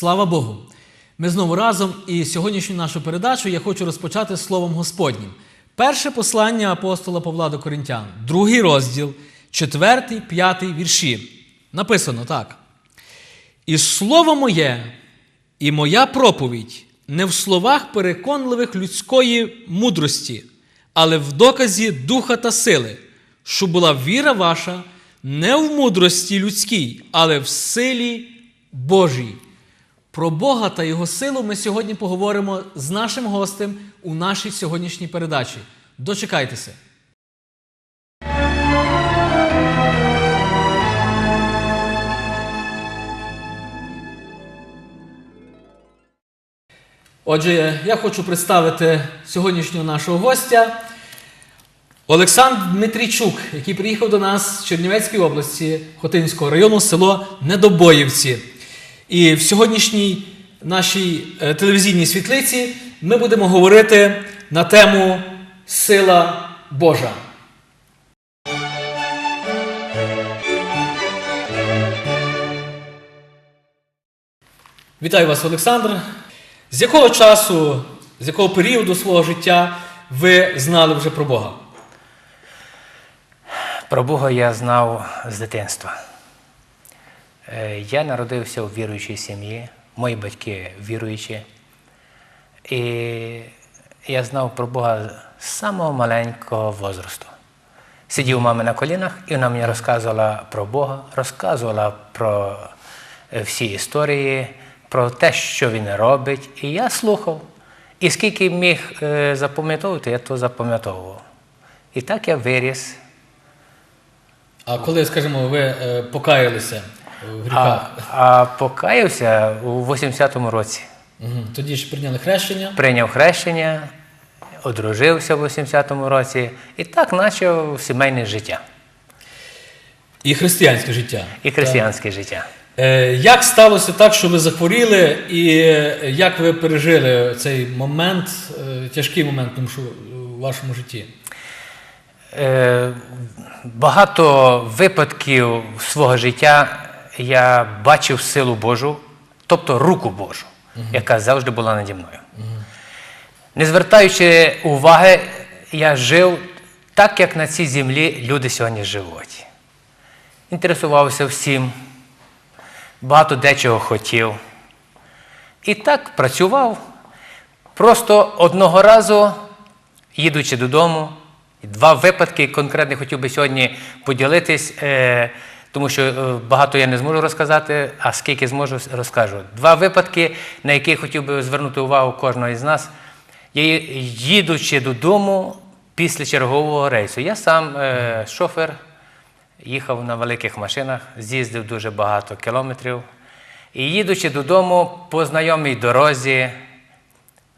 Слава Богу! Ми знову разом і сьогоднішню нашу передачу я хочу розпочати словом Господнім. Перше послання апостола Павла до Коринтян, другий розділ, четвертий, п'ятий вірші. Написано так. І слово моє, і моя проповідь не в словах переконливих людської мудрості, але в доказі духа та сили, щоб була віра ваша не в мудрості людській, але в силі Божій. Про Бога та Його силу ми сьогодні поговоримо з нашим гостем у нашій сьогоднішній передачі. Дочекайтеся. Отже, я хочу представити сьогоднішнього нашого гостя Олександр Дмитрійчук, який приїхав до нас з Чернівецької області Хотинського району, село Недобоївці. І в сьогоднішній нашій е, телевізійній світлиці ми будемо говорити на тему Сила Божа. Вітаю вас, Олександр. З якого часу, з якого періоду свого життя ви знали вже про Бога? Про Бога я знав з дитинства. Е, Я народився у віруючій сім'ї, мої батьки віруючі. І я знав про Бога з самого маленького возрасту. Сидів у мами на колінах, і вона мені розказувала про Бога, розказувала про е, всі історії, про те, що він робить. І я слухав. І скільки міг е, запам'ятовувати, я то запам'ятовував. І так я виріс. А коли, скажімо, ви покаялися в А, гріхах, а покаявся у 80-му році. Мгм. тоді ж прийняли хрещення. Прийняв хрещення, одружився в 80-му році і так почав сімейне життя І християнське життя. і християнське життя. Е, Як сталося так, що ви захворіли, і е, як ви пережили цей момент, е, тяжкий момент тому що, у вашому житті? Е, багато випадків свого життя я бачив силу Божу, тобто руку Божу, яка завжди була наді мною. Не звертаючи уваги, я жив так, як на цій землі люди сьогодні живуть. Інтересувався всім, багато дечого хотів. І так працював. Просто одного разу, їдучи додому, два випадки конкретно хотів би сьогодні поділитись, е, тому що е, багато я не зможу розказати, а скільки зможу, розкажу. Два випадки, на які хотів би звернути увагу кожного із нас. Я їдучи додому після чергового рейсу. Я сам е, шофер, їхав на великих машинах, з'їздив дуже багато кілометрів. І їдучи додому по знайомій дорозі,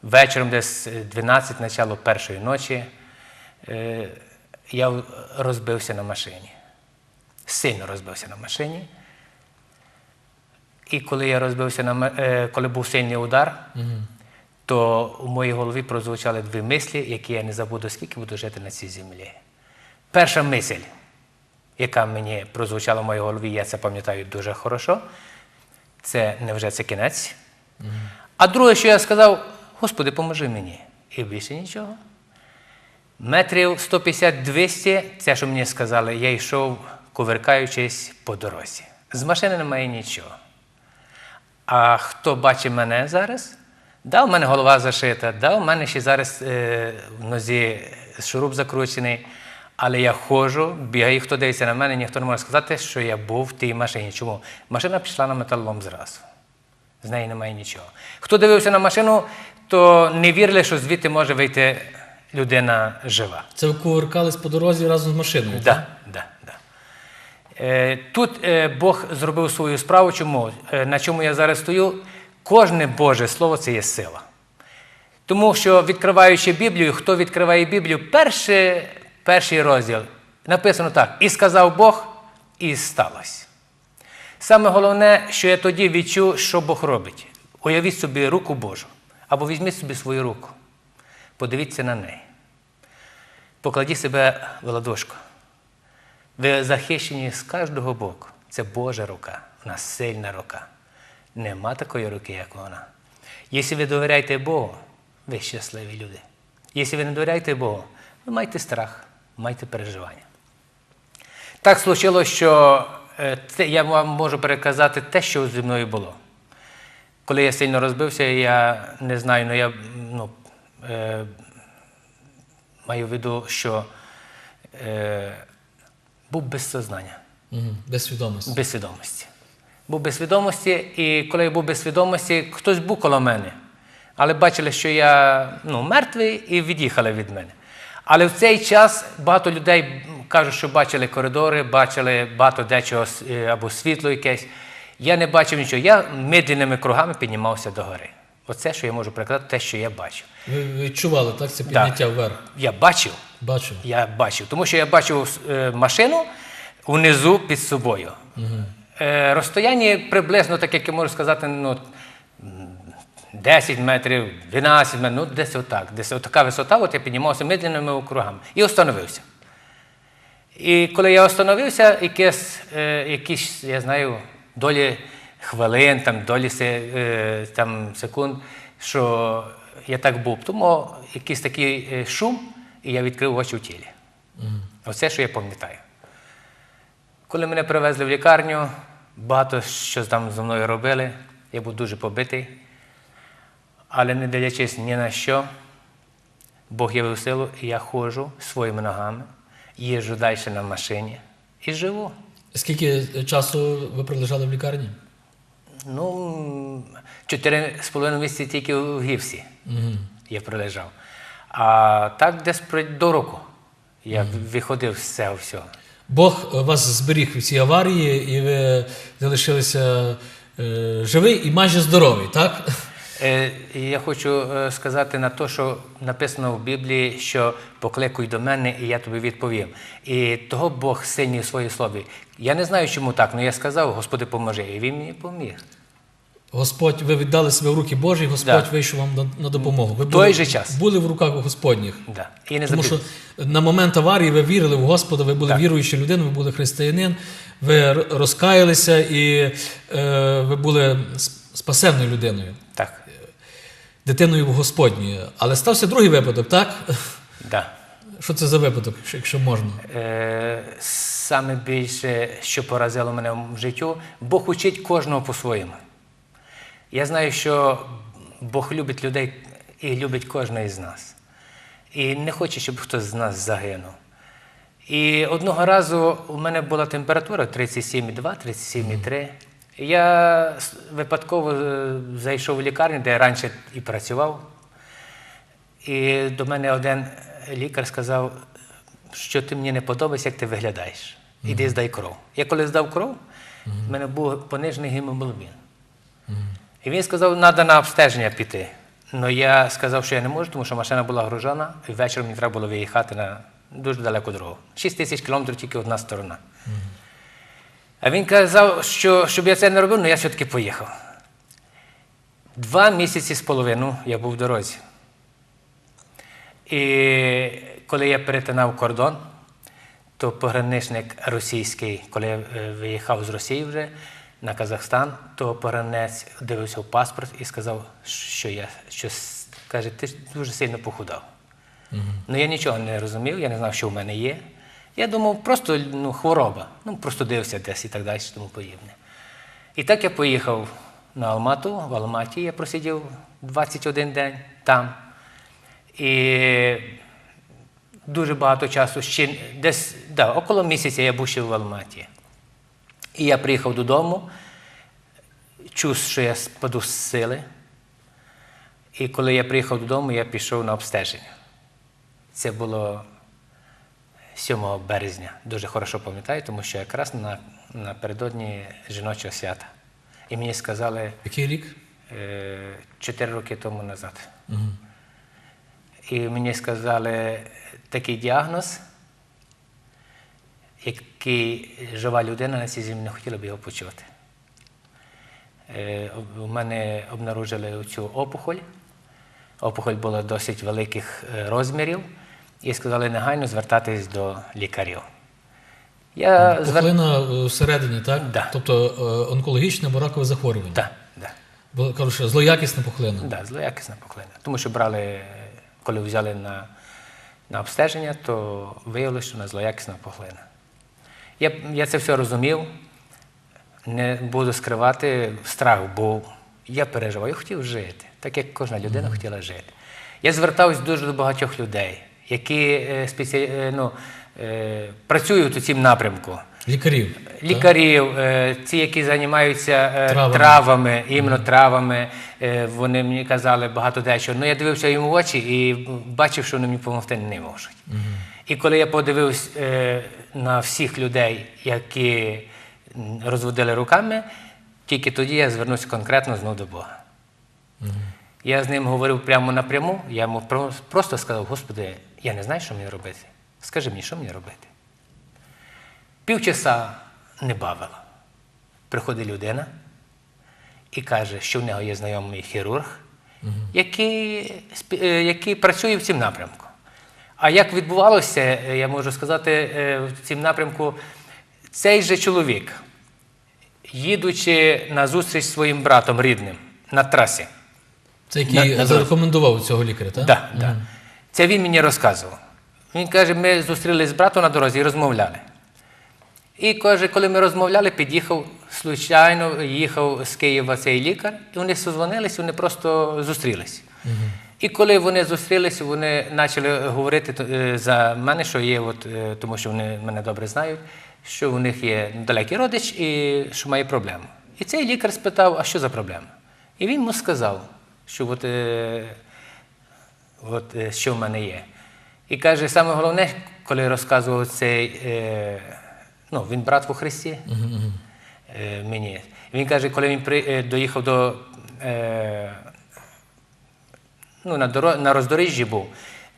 вечором десь 12, начало першої ночі, е, я розбився на машині. Сильно розбився на машині. І коли я розбився на е, коли був сильний удар, то у моїй голові прозвучали дві мислі, які я не забуду, скільки буду жити на цій землі. Перша мисль, яка мені прозвучала в моїй голові, я це пам'ятаю дуже хорошо, це невже це кінець? А друге, що я сказав, Господи, поможи мені. І більше нічого. Метрів 150-200, це, що мені сказали, я йшов, кувиркаючись по дорозі. З машини немає нічого. А хто бачить мене зараз? Да, у мене голова зашита, да, у мене ще зараз е, в нозі шуруп закручений. Але я ходжу, бігаю, хто дивиться на мене, ніхто не може сказати, що я був в тій машині. Чому? Машина пішла на металолом зразу. З неї немає нічого. Хто дивився на машину, то не вірили, що звідти може вийти людина жива. Це ви кувыркались по дорозі разом з машиною? так? Да, да, да. Е, Тут е, Бог зробив свою справу. Чому? Е, На чому я зараз стою? Кожне Боже Слово це є сила. Тому що, відкриваючи Біблію, хто відкриває Біблію, перший, перший розділ написано так: і сказав Бог, і сталося. Саме головне, що я тоді відчув, що Бог робить. Уявіть собі руку Божу. Або візьміть собі свою руку. Подивіться на неї. Покладіть себе в ладошку. Ви захищені з кожного боку. Це Божа рука, вона сильна рука. Нема такої руки, як вона. Якщо ви довіряєте Богу, ви щасливі люди. Якщо ви не довіряєте Богу, ви маєте страх, маєте переживання. Так случилось, що е, я вам можу переказати те, що зі мною було. Коли я сильно розбився, я не знаю, але я ну, е, маю в виду, що е, був без сознання, Угу. Без свідомості. без свідомості. Був без свідомості, і коли я був без свідомості, хтось був коло мене. Але бачили, що я ну, мертвий і від'їхали від мене. Але в цей час багато людей кажуть, що бачили коридори, бачили багато дечого е, або світло якесь. Я не бачив нічого. Я медленними кругами піднімався до гори. Оце, що я можу переказати, те, що я бачив. Ви відчували, так, це підняття вверх. Я бачив, Бачу. я бачив, тому що я бачив е, машину унизу під собою. Е, розстояння приблизно, так як я можу сказати, ну, 10 метрів, 12 метрів, ну десь отак. Десь отака висота, от я піднімався медленними округами і остановився. І коли я остановився, якесь, е, якісь, я знаю, долі хвилин, там, долі там, секунд, що я так був. Тому якийсь такий шум, і я відкрив очі в тілі. Оце, що я пам'ятаю. Коли мене привезли в лікарню, багато що там зі мною робили, я був дуже побитий. Але не дивлячись ні на що, Бог явив силу, і я ходжу своїми ногами, їжджу далі на машині і живу. Скільки часу ви пролежали в лікарні? Ну, чотири з половиною місяці тільки у гіпсі Угу. я пролежав. А так десь до року я виходив з цього всього. Бог вас зберіг в цій аварії, і ви залишилися е, живий і майже здоровий, так? Е, Я хочу е, сказати на те, що написано в Біблії, що покликуй до мене, і я тобі відповім. І того Бог сильний у своїй слові. Я не знаю, чому так, але я сказав, Господи, поможи, і він мені поміг. Господь, ви віддали себе в руки Божі, Господь Да. вийшов вам на, на допомогу. Ви були, той же час. були в руках Господніх. Да. І не Тому що на момент аварії ви вірили в Господа, ви були Так. віруючою людиною, ви були християнин, ви розкаялися і е, ви були спасенною людиною, Так, дитиною Господньою. Але стався другий випадок, так? да. Що це за випадок, якщо- якщо можна? Е, саме більше, що поразило мене в життю, Бог учить кожного по-своєму. Я знаю, що Бог любить людей і любить кожного із нас. І не хоче, щоб хтось з нас загинув. І одного разу у мене була температура 37,2, 37,3. Я випадково е, зайшов в лікарню, де я раніше і працював. І до мене один лікар сказав, що ти мені не подобається, як ти виглядаєш. Іди здай кров. Я коли здав кров, в мене був понижений гемоглобін. І він сказав, треба на обстеження піти. Ну я сказав, що я не можу, тому що машина була гружена, і ввечері мені треба було виїхати на дуже далеку дорогу. 6 тисяч кілометрів тільки одна сторона. А він казав, що щоб я це не робив, але я все-таки поїхав. Два місяці з половиною я був в дорозі. І коли я перетинав кордон, то пограничник російський, коли я е, виїхав з Росії вже на Казахстан, то погранець дивився в паспорт і сказав, що я що, каже, ти дуже сильно похудав. Ну я нічого не розумів, я не знав, що в мене є. Я думав, просто ну, хвороба, ну просто дивився десь і так далі, тому подібне. І так я поїхав на Алмату, в Алматі я просидів 21 день там. І дуже багато часу, ще десь да, около місяця я був ще в Алматі. І я приїхав додому, чув, що я спаду з сили. І коли я приїхав додому, я пішов на обстеження. Це було 7 березня. Дуже хорошо пам'ятаю, тому що якраз на, напередодні жіночого свята. І мені сказали Який рік? е, 4 роки тому назад. І мені сказали такий діагноз, який жива людина на цій землі не хотіла б його почути. Е, У мене обнаружили цю опухоль. Опухоль була досить великих е, розмірів, і сказали негайно звертатись до лікарів. Я. Пухлина е, всередині, так? Да. Тобто е, онкологічне або ракове захворювання. Да, да. Бо кажуть, що злоякісна пухлина. Да, злоякісна пухлина. Тому що брали, е, коли взяли на, на обстеження, то виявилося, що вона злоякісна пухлина. Я, я це все розумів, не буду скривати страх, бо я переживав, я хотів жити, так як кожна людина хотіла жити. Я звертався дуже до багатьох людей, які е, спеці... е, ну, е, працюють у цьому напрямку. Лікарів. Лікарів, е, ті, які займаються е, Травами. травами, іменно травами, е, вони мені казали багато дечого. Ну я дивився їм в очі і бачив, що вони мені допомогти не можуть. І коли я подивився е, на всіх людей, які розводили руками, тільки тоді я звернувся конкретно знову до Бога. Я з ним говорив прямо напряму, я йому просто сказав, Господи, я не знаю, що мені робити. Скажи мені, що мені робити? Півчаса не бавило. Приходить людина і каже, що в нього є знайомий хірург, який, спі- е, який працює в цьому напрямку. А як відбувалося, е, я можу сказати, е, в цьому напрямку, цей же чоловік, їдучи на зустріч зі своїм братом рідним на трасі, Це який На- зарекомендував цього лікаря, так? Да, да. Це він мені розказував. Він каже, ми зустрілись з братом на дорозі і розмовляли. І каже, коли ми розмовляли, під'їхав случайно, їхав з Києва цей лікар, і вони созвонились, вони просто зустрілись. І коли вони зустрілись, вони почали говорити е, за мене, що є, от, е, тому що вони мене добре знають, що у них є далекий родич і що має проблему. І цей лікар спитав, а що за проблема? І він йому сказав, що от, е, от, що в мене є. І каже, саме головне, коли розказував цей, ну, він брат у Христі мені. Він каже, коли він доїхав до, ну, на, доро, на роздоріжжі був,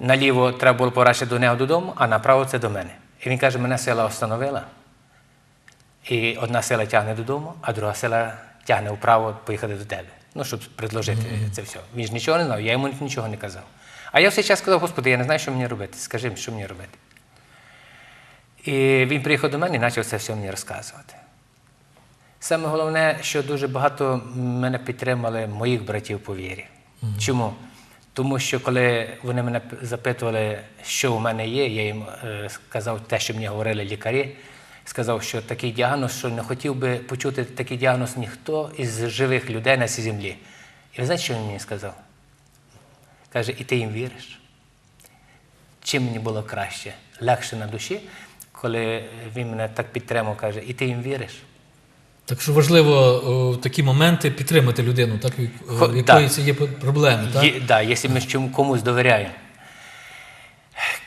наліво треба було порадити до нього додому, а направо це до мене. І він каже, мене сила остановила. І одна сила тягне додому, а друга сила тягне вправо поїхати до тебе. Ну, щоб предложити це все. Він ж нічого не знав, я йому нічого не казав. А я все час сказав, Господи, я не знаю, що мені робити. Скажи мені, що мені робити. І він приїхав до мене і почав це все мені розказувати. Саме головне, що дуже багато мене підтримали моїх братів по вірі. Чому? Тому що коли вони мене запитували, що у мене є, я їм е, сказав те, що мені говорили лікарі. Сказав, що такий діагноз, що не хотів би почути такий діагноз ніхто із живих людей на цій землі. І ви знаєте, що він мені сказав? Каже, і ти їм віриш? Чим мені було краще, легше на душі, коли він мене так підтримав, каже, і ти їм віриш? Так що важливо в такі моменти підтримати людину, так, в якої да. це є проблеми. Так? Є, да, якщо ми чому- комусь довіряємо.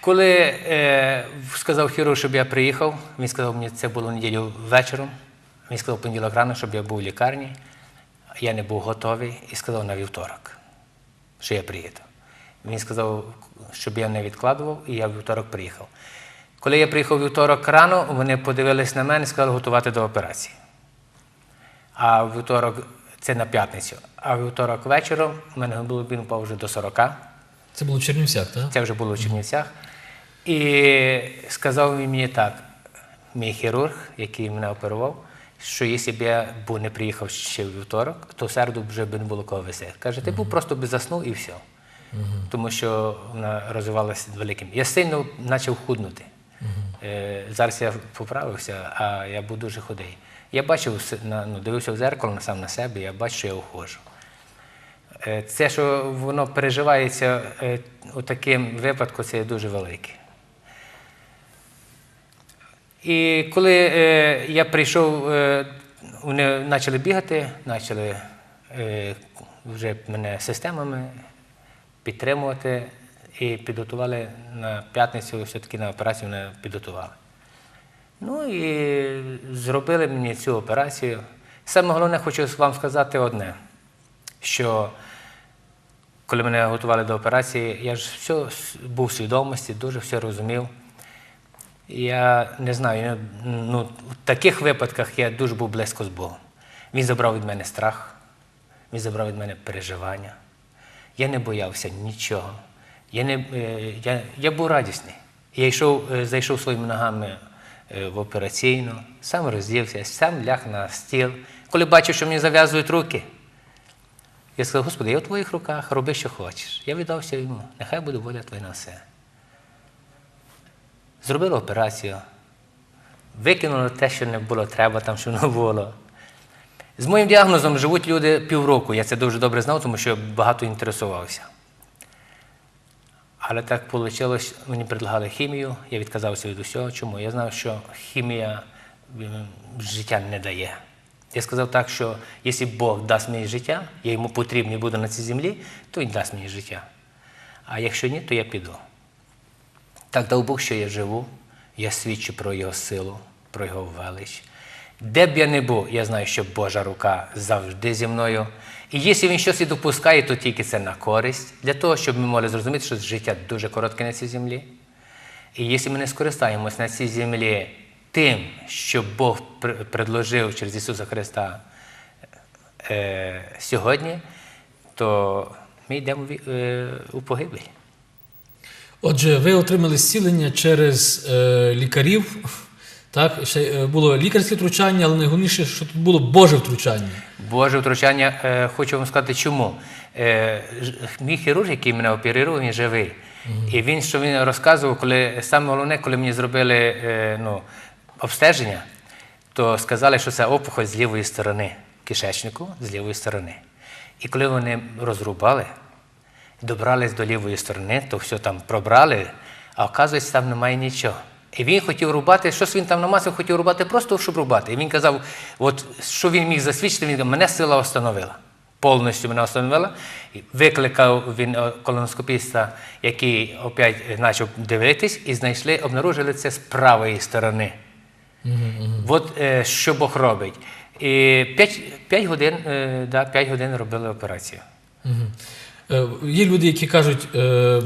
Коли е, сказав хірург, щоб я приїхав, він сказав мені, це було неділю вечором. Він сказав понеділок рано, щоб я був в лікарні. Я не був готовий і сказав на вівторок, що я приїду. Він сказав, щоб я не відкладував, і я в вівторок приїхав. Коли я приїхав вівторок рано, вони подивились на мене і сказали готувати до операції. А вівторок це на п'ятницю. А вівторок вечором у мене глибин упав вже до 40. Це було в Чернівцях, так? Це вже було в Чернівцях. І сказав він мені так, мій хірург, який мене оперував, що якщо б я був не приїхав ще в вівторок, то в середу вже б не було кого вести. Каже, ти був просто би заснув і все. Тому що вона розвивалася великим. Я сильно почав худнути. Е, зараз я поправився, а я був дуже худий. Я бачив, ну, дивився в зеркало сам на себе, я бачу, що я ухожу. Е, Це, що воно переживається е, у таким випадку, це дуже велике. І коли е, я прийшов, вони почали бігати, почали вже мене системами підтримувати і підготували на п'ятницю, все-таки на операцію мене підготували. Ну і зробили мені цю операцію. Саме головне, хочу вам сказати одне, що коли мене готували до операції, я ж все був в свідомості, дуже все розумів. Я не знаю, ну, в таких випадках я дуже був близько з Богом. Він забрав від мене страх, він забрав від мене переживання. Я не боявся нічого. Я, не, е, я, я був радісний. Я йшов, е, зайшов своїми ногами в операційну, сам роздівся, сам ляг на стіл. Коли бачив, що мені зав'язують руки, Я сказав, Господи, я в твоїх руках, роби, що хочеш. Я віддався йому, нехай буде воля твоя на все. Зробили операцію, викинули те, що не було треба, там, що не було. З моїм діагнозом живуть люди півроку. Я це дуже добре знав, тому що багато інтересувався. Але так вийшло, мені предлагали хімію, я відказався від усього. Чому? Я знав, що хімія життя не дає. Я сказав так, що якщо Бог дасть мені життя, я йому потрібний буду на цій землі, то він дасть мені життя. А якщо ні, то я піду. Так дав Бог, що я живу, я свідчу про Його силу, про Його велич. Де б я не був, я знаю, що Божа рука завжди зі мною. І якщо він щось і допускає, то тільки це на користь, для того, щоб ми могли зрозуміти, що життя дуже коротке на цій землі. І якщо ми не скористаємось на цій землі тим, що Бог предложив через Ісуса Христа е, сьогодні, то ми йдемо в- е, у погибель. Отже, ви отримали зцілення через е, лікарів. Так, ще е, було лікарське втручання, але найголовніше, що тут було Боже втручання. Боже втручання, е, хочу вам сказати, чому. Е, мій хірург, який мене оперував, він живий. І він, що він розказував, коли саме головне, коли мені зробили ну, обстеження, то сказали, що це опухоль з лівої сторони кишечнику, з лівої сторони. І коли вони розрубали, добрались до лівої сторони, то все там пробрали, а оказується, там немає нічого. І він хотів рубати, щось він там намасив, хотів рубати просто, щоб рубати. І він казав, от що він міг засвідчити, він казав, мене сила остановила. Повністю мене остановила. І викликав він е, колоноскопіста, який опять почав дивитись, і знайшли, обнаружили це з правої сторони. От е, що Бог робить. І 5, годин, е, да, 5 годин робили операцію. Мгм. Е, Є люди, які кажуть, е,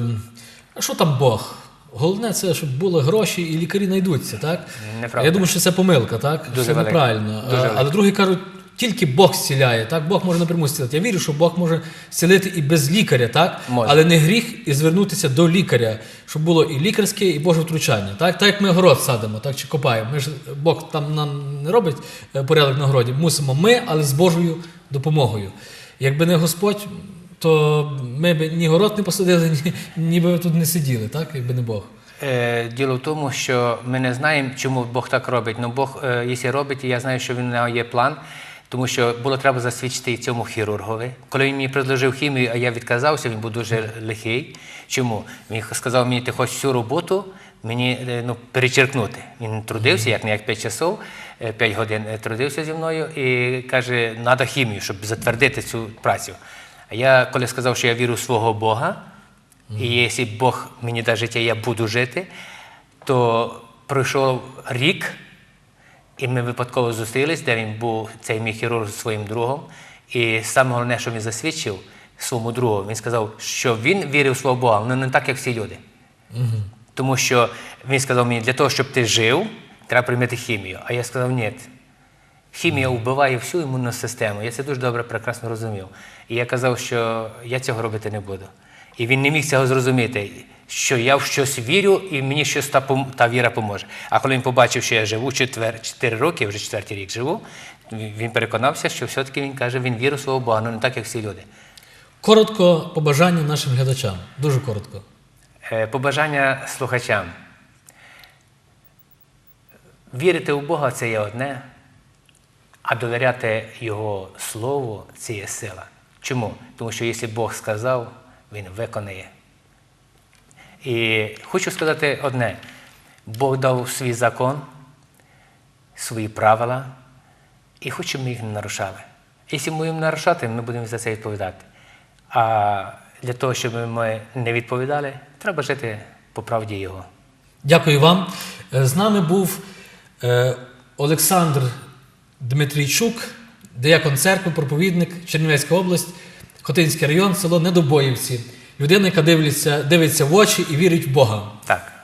що там Бог? Головне це, щоб були гроші і лікарі знайдуться, так? Неправда. Я думаю, що це помилка, так? Дуже це велика. неправильно. Дуже Е, велика. Але другі кажуть, тільки Бог зціляє, так? Бог може напряму зцілити. Я вірю, що Бог може зцілити і без лікаря, так? Може. Але не гріх і звернутися до лікаря, щоб було і лікарське, і Боже втручання. Так, так як ми город садимо, так чи копаємо. Ми ж Бог там нам не робить е, порядок на городі. Мусимо ми, але з Божою допомогою. Якби не Господь, то ми б ні город не посадили, ні, ніби ви тут не сиділи, так? Якби не Бог. Е, Діло в тому, що ми не знаємо, чому Бог так робить. Ну Бог, е, якщо робить, я знаю, що він нього є план, тому що було треба засвідчити і цьому хірургові. Коли він мені предложив хімію, а я відказався, він був дуже лихий. Чому? Він сказав мені, ти хочеш всю роботу мені е, ну, перечеркнути. Він трудився, як не як 5 часов, 5 годин трудився зі мною і каже, треба хімію, щоб затвердити цю працю. А я коли сказав, що я вірю в свого Бога, і якщо Бог мені дасть життя, я буду жити, то пройшов рік, і ми випадково зустрілись, де він був цей мій хірург зі своїм другом. І саме головне, що він засвідчив своєму другу, він сказав, що він вірив в свого Бога, але не так, як всі люди. Тому що він сказав мені, для того, щоб ти жив, треба приймати хімію. А я сказав, ні. Хімія вбиває всю імунну систему. Я це дуже добре, прекрасно розумів. І я казав, що я цього робити не буду. І він не міг цього зрозуміти, що я в щось вірю і мені щось та, та віра поможе. А коли він побачив, що я живу 4, 4 роки, вже четвертий рік живу, він переконався, що все-таки він каже, він вірить в свого Бога, ну не так, як всі люди. Коротко побажання нашим глядачам. Дуже коротко. Е, Побажання слухачам. Вірити у Бога це є одне, а довіряти Його Слову це є сила. Чому? Тому що якщо Бог сказав, Він виконає. І хочу сказати одне: Бог дав свій закон, свої правила, і хоче, щоб ми їх не нарушали. Якщо ми будемо нарушати, ми будемо за це відповідати. А для того, щоб ми не відповідали, треба жити по правді Його. Дякую вам. Е, З нами був е, Олександр Дмитрійчук, деякон церкви, проповідник, Чернівецька область, Хотинський район, село Недобоївці. Людина, яка дивиться, дивиться в очі і вірить в Бога. Так.